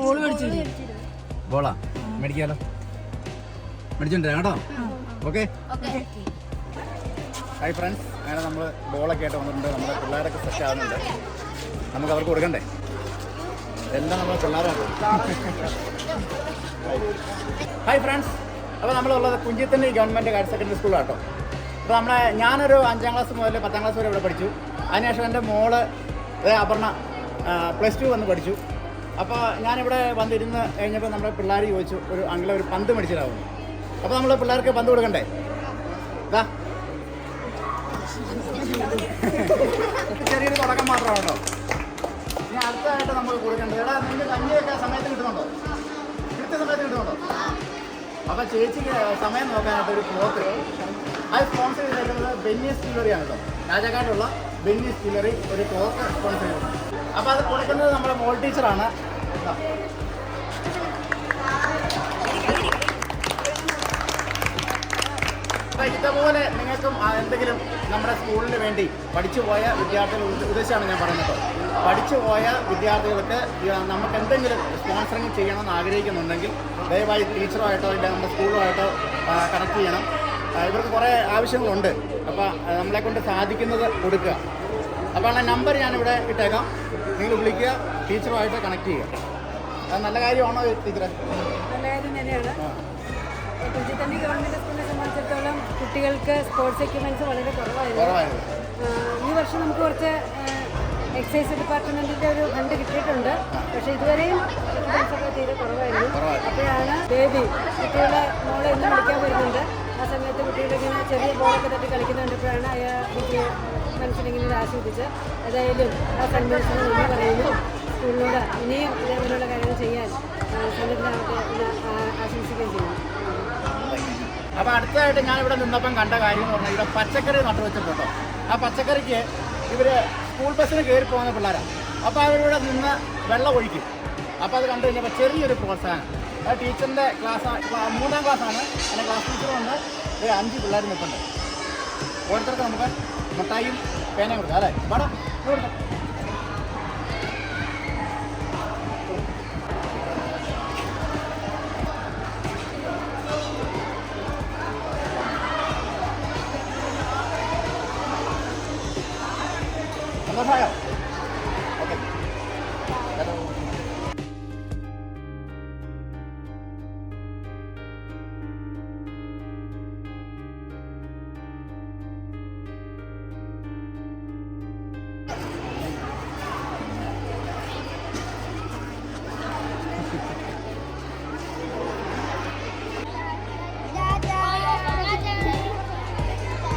Ball മേടിച്ചു ബോളാ മേടിക്കാലോ? മേടിച്ചോണ്ടിരാ കേട്ടോ. Okay hi friends അങ്ങനെ നമ്മൾ ബോളൊക്കെ ആയിട്ട് വന്നിട്ടുണ്ട്. നമ്മുടെ പിള്ളേരൊക്കെ സെറ്റ് ആവുന്നുണ്ട്. നമുക്ക് അവർക്ക് കൊടുക്കണ്ടേ? എല്ലാം നമ്മൾ പിള്ളേരാണ് ഹായ് ഫ്രണ്ട്സ് അപ്പോൾ നമ്മളുള്ളത് കുഞ്ചിത്തണ്ണി ഗവൺമെന്റ് ഹയർ സെക്കൻഡറി സ്കൂളാട്ടോ അപ്പോൾ നമ്മളെ ഞാനൊരു അഞ്ചാം ക്ലാസ് മുതൽ പത്താം ക്ലാസ് വരെ ഇവിടെ പഠിച്ചു. അതിനുശേഷം എന്റെ മോൾ അപർണ പ്ലസ് ടു വന്ന് പഠിച്ചു. അപ്പോൾ ഞാനിവിടെ വന്നിരുന്ന് കഴിഞ്ഞപ്പോൾ നമ്മുടെ പിള്ളേർ ചോദിച്ചു ഒരു അങ്കിളെ ഒരു പന്ത് മേടിച്ചിട്ടാവും അപ്പോൾ നമ്മൾ പിള്ളേർക്ക് പന്ത് കൊടുക്കണ്ടേ? ഇതാ ചെറിയൊരു തുടക്കം മാത്രമാണ് ഇനി അടുത്തതായിട്ട് നമ്മൾ കൊടുക്കേണ്ടത്. എടാ നിങ്ങൾക്ക് കഞ്ഞിയൊക്കെ സമയത്ത് കിട്ടുന്നുണ്ടോ? കൃത്യസമയത്ത് കിട്ടുന്നുണ്ടോ? അപ്പൊ ചേച്ചിക്ക് സമയം നോക്കാനായിട്ട് ഒരു ക്ലോത്ത്. അത് സ്പോൺസർ ചെയ്തേക്കുന്നത് ബെന്നി സ്റ്റിലറി ആണ് കേട്ടോ. രാജാക്കാട്ടുള്ള ബെന്നി സ്റ്റിലറി ഒരു ക്ലോത്ത് സ്പോൺസർ ചെയ്തിട്ടുണ്ട് അപ്പൊ അത് കൊടുക്കുന്നത് നമ്മുടെ മോൾ ടീച്ചറാണ്. ഇതുപോലെ നിങ്ങൾക്കും എന്തെങ്കിലും നമ്മുടെ സ്കൂളിന് വേണ്ടി പഠിച്ചു പോയ വിദ്യാർത്ഥികൾ ഉദ്ദേശമാണ് ഞാൻ പറയുന്നത് പഠിച്ചു പോയ വിദ്യാർത്ഥികൾക്ക് നമുക്ക് എന്തെങ്കിലും സ്പോൺസറിങ് ചെയ്യണമെന്ന് ആഗ്രഹിക്കുന്നുണ്ടെങ്കിൽ ദയവായി ടീച്ചറുമായിട്ടോ ഇല്ല നമ്മുടെ സ്കൂളുമായിട്ടോ കണക്ട് ചെയ്യണം. ഇവർക്ക് കുറേ ആവശ്യങ്ങളുണ്ട്. അപ്പോൾ നമ്മളെ കൊണ്ട് സാധിക്കുന്നത് കൊടുക്കുക. അപ്പോൾ ആ നമ്പർ ഞാനിവിടെ ഇട്ടേക്കാം. നിങ്ങൾ വിളിക്കുക ടീച്ചറുമായിട്ട് കണക്ട് ചെയ്യുക. നല്ല കാര്യമാണോ ടീച്ചറെ? നല്ല കാര്യം തന്നെയാണ്. കുഞ്ചിത്തണ്ണി ഗവൺമെന്റ് സ്കൂളിനെ സംബന്ധിച്ചിടത്തോളം കുട്ടികൾക്ക് സ്പോർട്സ് എക്യുപ്മെന്റ്സ് വളരെ കുറവായിരുന്നു. ഈ വർഷം നമുക്ക് കുറച്ച് എക്സൈസ് ഡിപ്പാർട്ട്മെന്റിന്റെ ഒരു ഫണ്ട് കിട്ടിയിട്ടുണ്ട്. പക്ഷെ ഇതുവരെയും ഒക്കെ തീരെ കുറവായിരുന്നു. അപ്പോഴാണ് ബേബി കുട്ടികളെ മോളെ ഇന്ന് വിളിക്കാൻ വരുന്നുണ്ട്. ആ സമയത്ത് കുട്ടികളിങ്ങനെ ചെറിയ ബോളൊക്കെ തട്ടി കളിക്കുന്നുണ്ടപ്പോഴാണ് അയാൾ എനിക്ക് മനസ്സിലിങ്ങനെ ആസ്വദിച്ച് ഏതായാലും ആ നന്ദി പറയുന്നു. സ്കൂളിനോട് ഇനിയും ഇതേപോലുള്ള കാര്യങ്ങൾ ചെയ്യാൻ ആശംസിക്കുകയും ചെയ്യുന്നു അപ്പോൾ അടുത്തതായിട്ട് ഞാൻ ഇവിടെ നിന്നപ്പം കണ്ട കാര്യം എന്ന് പറഞ്ഞാൽ ഇവിടെ പച്ചക്കറി നട്ടു വെച്ചിട്ടുണ്ടോ. ആ പച്ചക്കറിക്ക് ഇവർ സ്കൂൾ ബസ്സിന് കയറി പോകുന്ന പിള്ളേരാണ് അപ്പോൾ അവരിവിടെ നിന്ന് വെള്ളം ഒഴിക്കും. അപ്പോൾ അത് കണ്ടു കഴിഞ്ഞപ്പോൾ ചെറിയൊരു പ്രോത്സാഹനം. ആ ടീച്ചറിന്റെ ക്ലാസ് മൂന്നാം ക്ലാസ്സാണ്. എന്റെ ക്ലാസ് ടീച്ചർ വന്ന് ഒരു അഞ്ച് പിള്ളേർ നിൽപ്പുണ്ട് ഓരോരുത്തർക്ക് നമുക്ക് മിഠായും പേനയും കൊടുക്കാം അല്ലേ? വേണം 多菜。